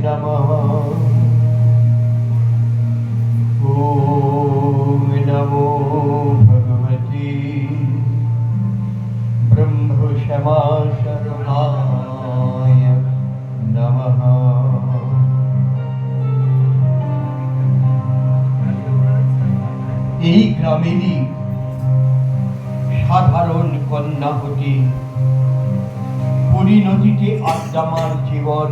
নমঃ ॐ नमो भगवते ब्रह्मशमाशरमाय नमः এই গ্রামেরই সাধারণ কন্যা হতে পরিণতিতে আড্ডামার জীবন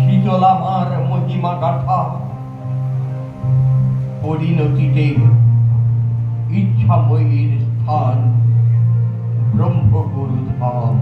শীতলামার মহিমা গাথা। পরিণতিতে ইচ্ছাময়ীর স্থান ব্রহ্মগুরু ধাম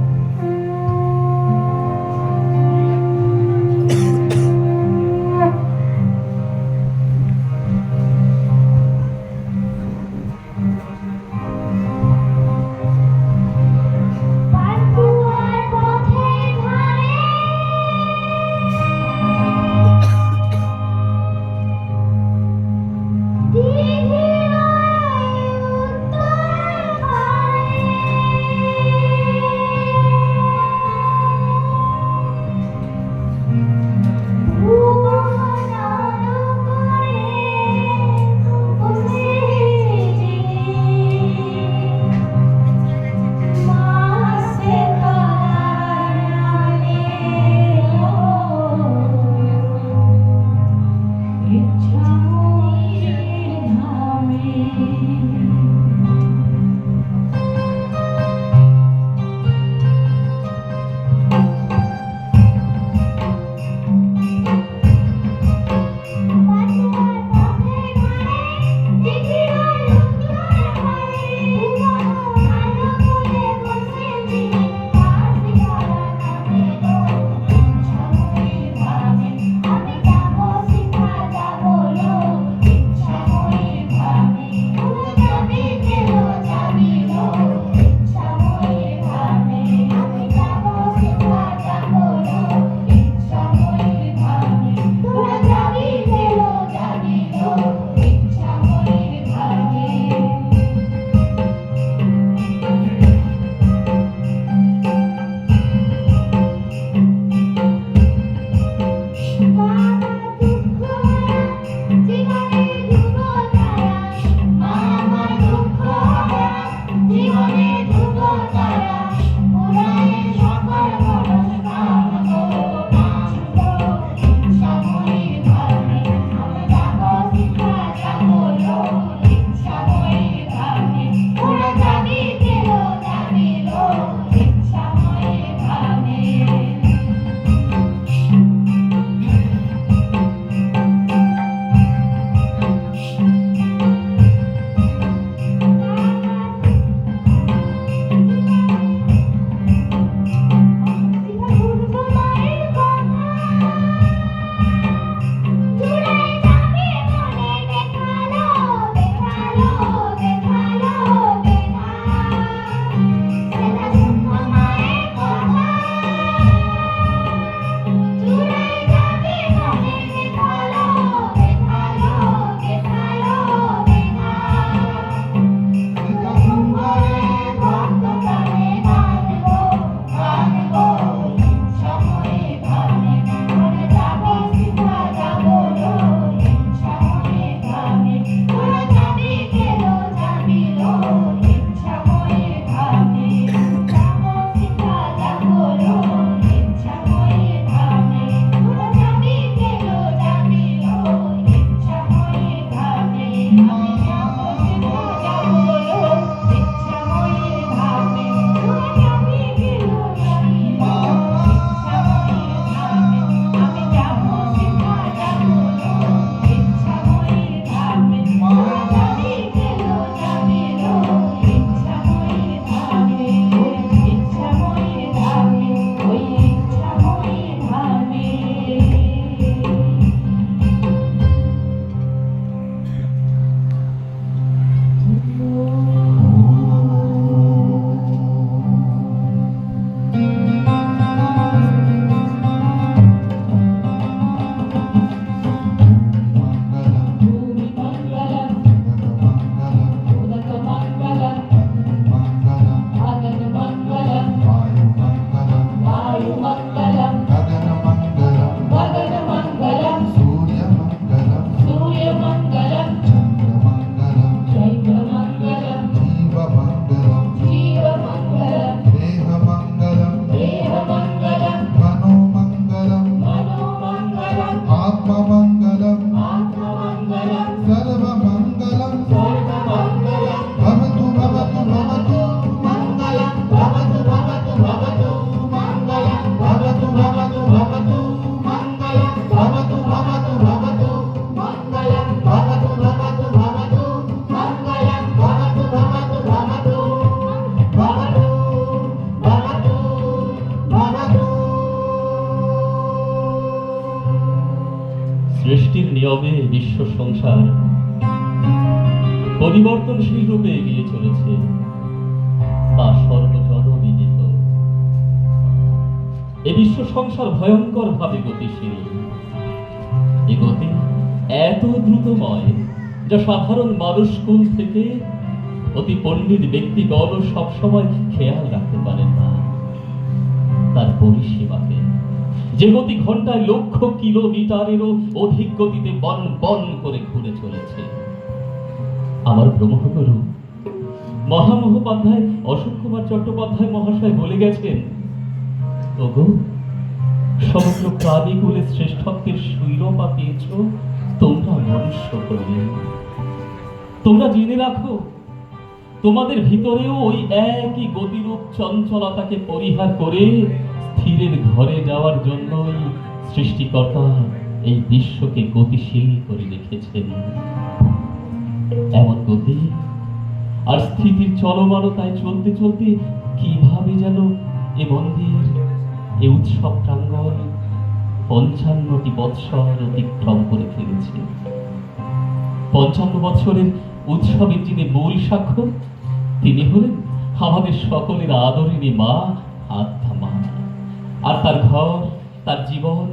বিশ্ব সংসার পরিবর্তনশীল রূপে এগিয়ে চলেছে তা সর্বজন বিদিত এ বিশ্ব সংসার ভয়ঙ্কর ভাবে গতিশীল। এ গতি এত দ্রুতময় যা সাধারণ মানুষকুল থেকে অতি পণ্ডিত ব্যক্তিগণ সবসময় খেয়াল রাখতে পারেন না। তার পরিসীমাতে যে গতি ঘন্টায় লক্ষ কিলোমিটারেরও অধিক গতিতে বন বন করে ঘুরে চলেছে। আমার ব্রহ্মগুরু মহামহোপাধ্যায়, অশোক কুমার চট্টোপাধ্যায় মহাশয় বলে গেছেন, ওগো, সমগ্র প্রাণীগুলির শ্রেষ্ঠত্বের শৈলপা পেয়েছ, তোমরা মনুষ্য হলে। তোমরা জেনে রাখো, তোমাদের ভিতরেও ওই একই গতিরূপ চঞ্চলতাকে পরিহার করে স্থিরের ঘরে যাওয়ার জন্যই সৃষ্টিকর্তা এই বিশ্বকে গতিশীল করে রেখেছেন। এমন গতি? আর স্থিতির চলমানতায় চলতে চলতে কীভাবে যেন এ মন্দির, এ উৎসব প্রাঙ্গণ পঞ্চান্নটি বৎসর অতিক্রম করে ফেলেছে। পঞ্চান্ন বছরের উৎসবের যিনি মূল সাক্ষ্য, তিনি হলেন আমাদের সকলের আদরিনী মা, আত্মা। আর তার ঘর তার জীবন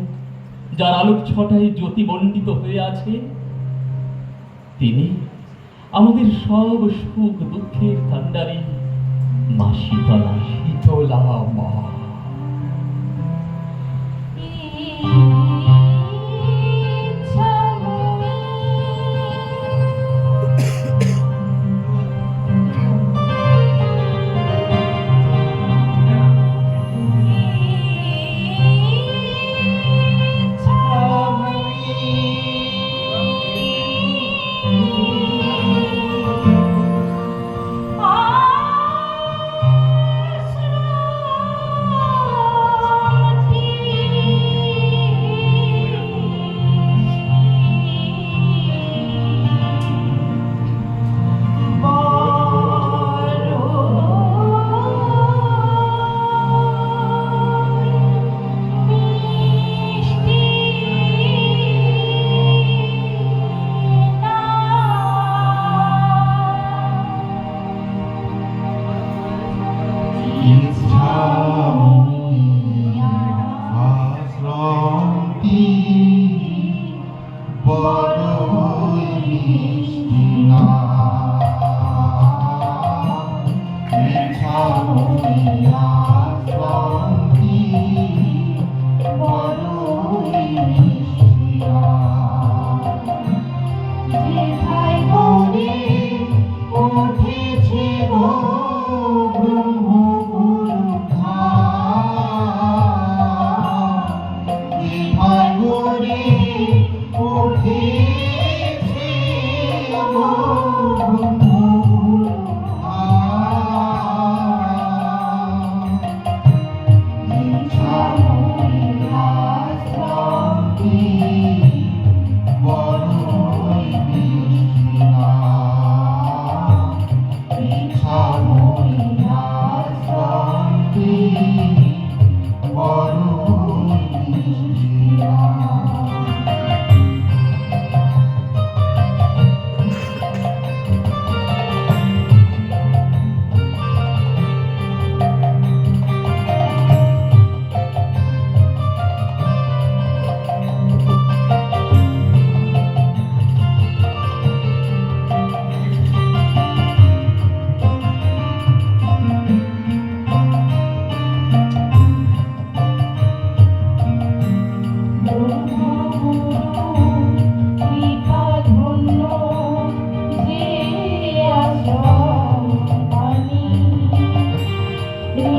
যার আলোক ছটায় জ্যোতিমণ্ডিত হয়ে আছে তিনি আমাদের সব সুখ দুঃখের কান্ডারি মা শীতলা। শীতলা মা।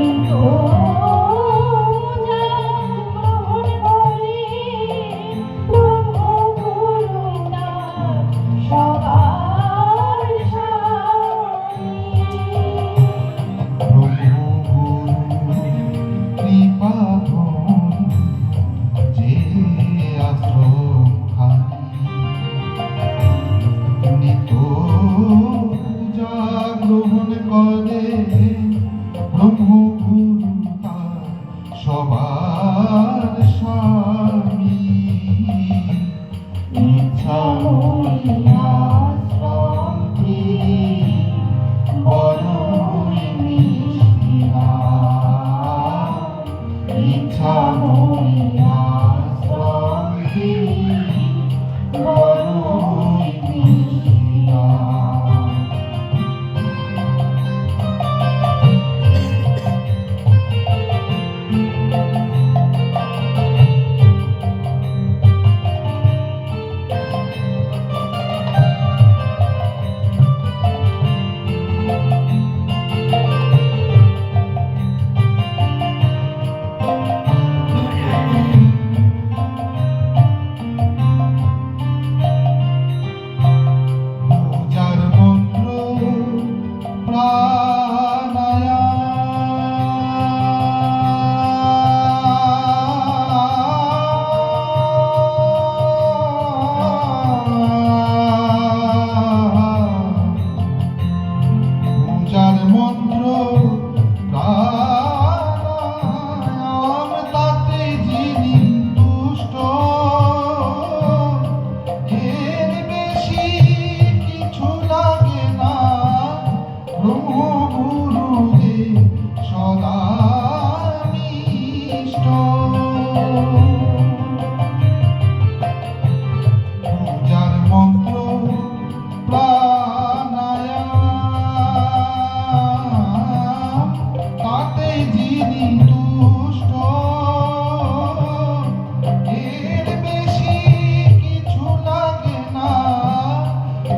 Oh, oh, oh.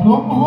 ব্রহ্ম